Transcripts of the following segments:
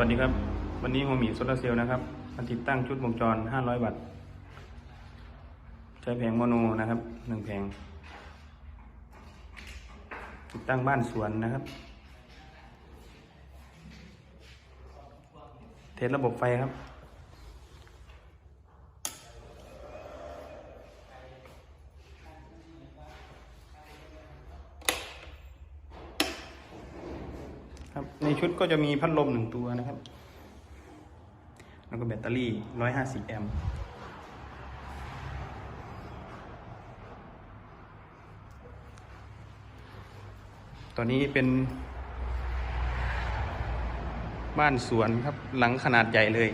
วัสดีครับ วันนี้โฮมีโซลาเซลล์นะครับมาติดตั้งชุดวงจร 500 วัตต์ ใช้แผงโมโนนะครับหนึ่งแผง ติดตั้งบ้านสวนนะครับ เทสระบบไฟครับ ครับ ในชุดก็จะมีพัดลมหนึ่งตัวนะครับ แล้วก็แบตเตอรี่ 150 แอมป์ตัวนี้เป็น บ้านสวนครับหลังขนาดใหญ่เลย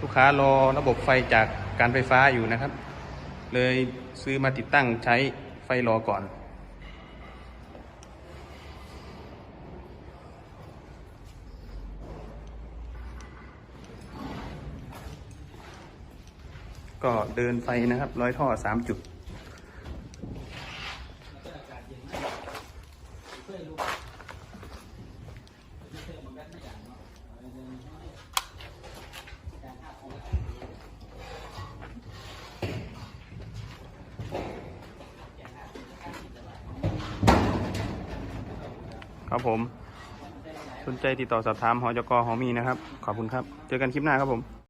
ลูกค้ารอระบบไฟจากการไฟฟ้าอยู่นะครับ เลยซื้อมาติดตั้งใช้ไฟรอก่อน ก็เดินไฟนะครับร้อยท่อสามจุด ครับผม สนใจติดต่อสอบถามหอจกหอมีนะครับ ขอบคุณครับ เจอกันคลิปหน้าครับผม